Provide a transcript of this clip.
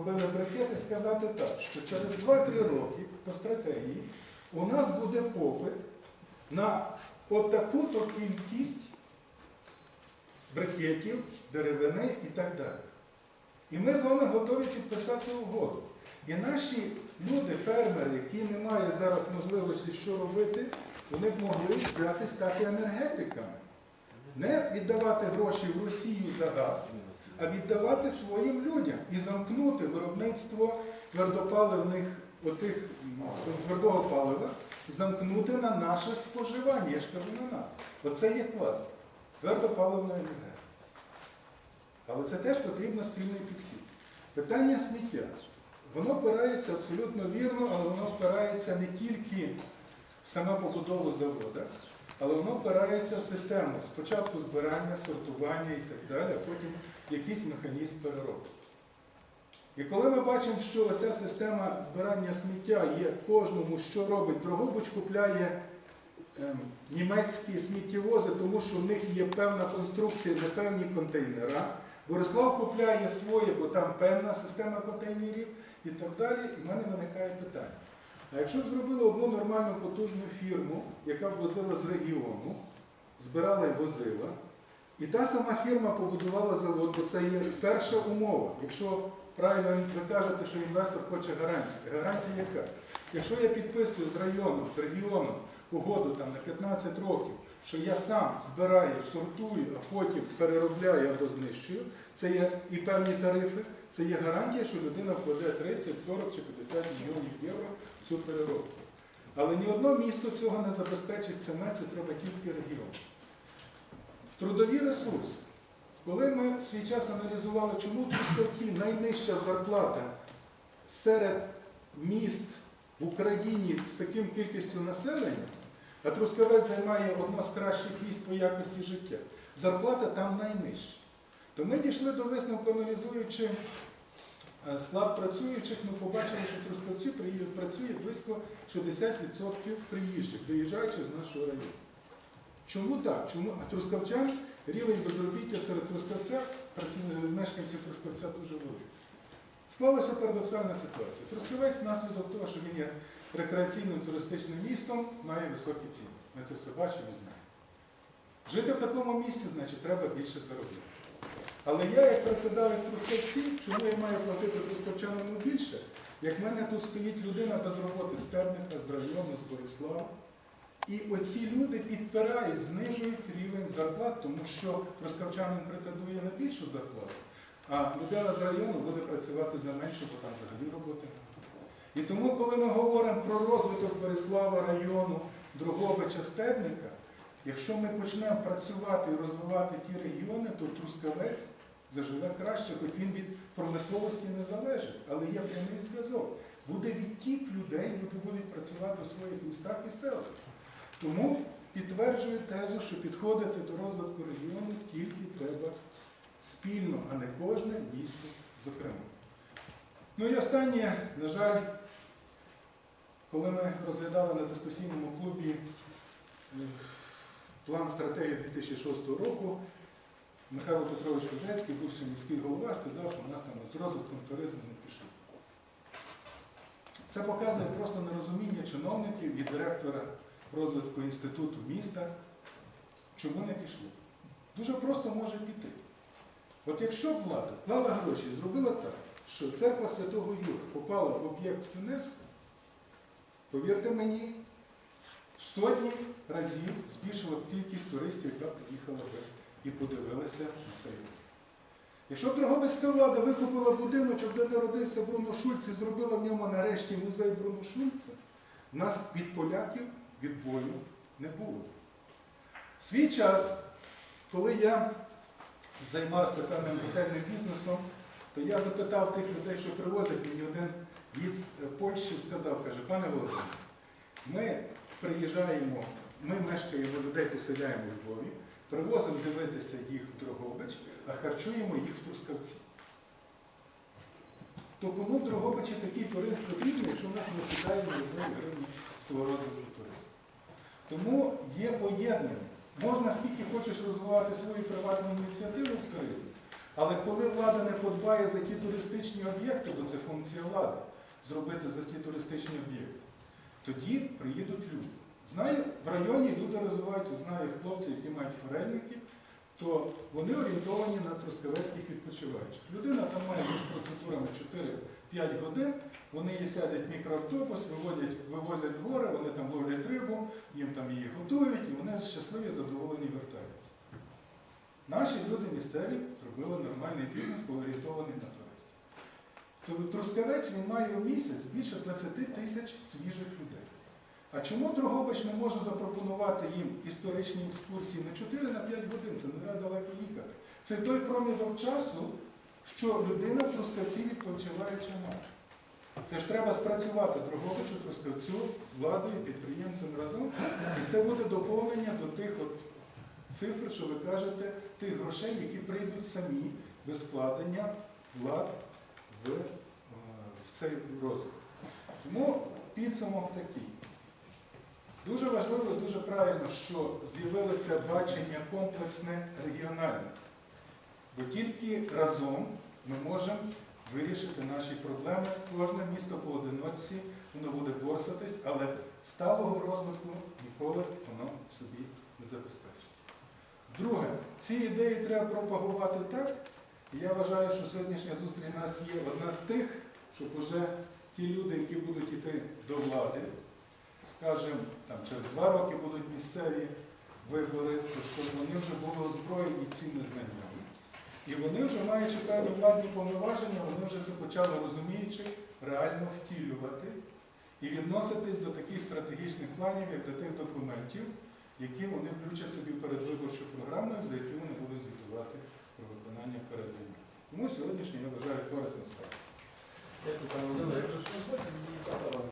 робили брикети, сказати так, що через 2-3 роки по стратегії у нас буде попит на отаку-то кількість брикетів, деревини і так далі. І ми з вами готові підписати угоду. І наші люди, фермери, які не мають зараз можливості що робити, вони б могли взяти стати енергетиками. Не віддавати гроші в Росію за газ, а віддавати своїм людям і замкнути виробництво твердопаливних отих твердого палива, замкнути на наше споживання. Я ж кажу на нас. Оце є клас. Твердопаливна енергетика. Але це теж потрібно спільний підхід. Питання сміття. Воно впирається абсолютно вірно, але воно впирається не тільки в саму побудову заводу, але воно впирається в систему спочатку збирання, сортування і так далі, а потім якийсь механізм переробки. І коли ми бачимо, що ця система збирання сміття є кожному, що робить, Дрогобич купляє ем, німецькі сміттєвози, тому що в них є певна конструкція, де певні контейнера. Борислав купляє своє, бо там певна система контейнерів і так далі. І в мене виникає питання. А якщо б зробили одну нормальну потужну фірму, яка б возила з регіону, збирала і возила, і та сама фірма побудувала завод, бо це є перша умова. Якщо правильно ви кажете, що інвестор хоче гарантії. Гарантія яка? Якщо я підписую з районом, з регіоном угоду там, на 15 років, що я сам збираю, сортую, а потім переробляю або знищую, це є і певні тарифи, це є гарантія, що людина вкладе 30, 40 чи 50 мільйонів євро в цю переробку. Але ні одно місто цього не забезпечить саме, це треба тільки регіон. Трудові ресурси. Коли ми свій час аналізували, чому Трускавці найнижча зарплата серед міст в Україні з таким кількістю населення, а Трускавець займає одно з кращих місць по якості життя, зарплата там найнижча. То ми дійшли до висновку, аналізуючи е, склад працюючих, ми побачили, що Трускавці працює близько 60% приїжджих, приїжджаючих з нашого району. Чому так? Чому? А трускавчан рівень безробіття серед трускавця, мешканців трускавця дуже великий. Склалася парадоксальна ситуація. Трускавець внаслідок того, що він є рекреаційним туристичним містом, має високі ціни. Ми це все бачимо і знаємо. Жити в такому місці, значить, треба більше заробити. Але я, як працедавець трускавці, чому я маю платити трускавчанам більше? Як в мене тут стоїть людина без роботи з Терника, з району, з Борислава. І оці люди підпирають, знижують рівень зарплат, тому що розкавчанин претендує на більшу зарплату, а людина з району буде працювати за меншу, бо там взагалі роботи немає. І тому, коли ми говоримо про розвиток Борислава району, Дрогобича, Стебника, якщо ми почнемо працювати і розвивати ті регіони, то Трускавець заживе краще, хоч він від промисловості не залежить, але є прямий зв'язок. Буде відтік людей, люди будуть працювати у своїх містах і селах. Тому підтверджую тезу, що підходити до розвитку регіону тільки треба спільно, а не кожне місто зокрема. Ну і останнє, на жаль, коли ми розглядали на дискусійному клубі е, план стратегії 2006 року, Михайло Петрович Кожецький, бувший міський голова, сказав, що у нас там з розвитком туризму не пішло. Це показує просто нерозуміння чиновників і директора розвитку інституту міста, чому не пішло. Дуже просто може піти. От якщо влада клала гроші, зробила так, що церква Святого Юра попала в об'єкт ЮНЕСКО, повірте мені, сотні разів збільшила кількість туристів, яка приїхала би і подивилася на цей рух. Якщо б Дрогобицька влада викупила будиночок, де народився Бруно Шульц і зробила в ньому нарешті музей Бруно Шульца, нас від поляків відбою не було. В свій час, коли я займався певним готельним бізнесом, то я запитав тих людей, що привозять, мені один від Польщі сказав, каже, пане Володимире, ми приїжджаємо, ми мешкаємо людей, поселяємо у Львові, привозимо дивитися їх в Дрогобич, а харчуємо їх в Трускавці. То кому в Дрогобичі такий турист потрібен, якщо в нас не сідає одної гривні з того розвитку туризму? Тому є поєднання. Можна скільки хочеш розвивати свою приватну ініціативу в туризмі, Але коли влада не подбає за ті туристичні об'єкти, бо це функція влади, зробити за ті туристичні об'єкти, тоді приїдуть люди. Знаю, в районі люди розвивають, знаю хлопці, які мають форельники, то вони орієнтовані на трускавецьких відпочиваючих. Людина там має між процедурами 4-5 годин, вони її сядуть в мікроавтобус, виводять, вивозять в гори, вони там ловлять рибу, їм там її готують, і вони щасливі, задоволені вертаються. Наші люди місцеві зробили нормальний бізнес, орієнтований на туристів. То Трускавець він має в місяць більше 20 тисяч свіжих людей. А чому Дрогобич не може запропонувати їм історичні екскурсії не 4 на 5 годин, це не треба далеко їхати. Це той проміжок часу, що людина в Трускавці відпочиваючи має. Це ж треба спрацювати Дрогобичу, Трускавцю, владою, підприємцем разом. І це буде доповнення до тих от цифр, що ви кажете, тих грошей, які прийдуть самі без вкладення влад в, е, в цей розвиток. Тому підсумок такий. Дуже важливо дуже правильно, що з'явилося бачення комплексне регіональне. Бо тільки разом ми можемо вирішити наші проблеми. Кожне місто поодиночці, воно буде борсатись, але сталого розвитку ніколи воно собі не забезпечить. Друге, ці ідеї треба пропагувати так. І я вважаю, що сьогоднішня зустріч у нас є одна з тих, щоб уже ті люди, які будуть йти до влади, скажімо, там через два роки будуть місцеві вибори, щоб вони вже були озброєні цими знаннями. І вони вже маючи певні владні повноваження, вони вже це почали розуміючи, реально втілювати і відноситись до таких стратегічних планів, як до тих документів, які вони включать собі в передвиборчу програму, за які вони будуть звітувати про виконання передання. Тому сьогоднішній я вважаю корисним справ. Дякую, пане Володимире.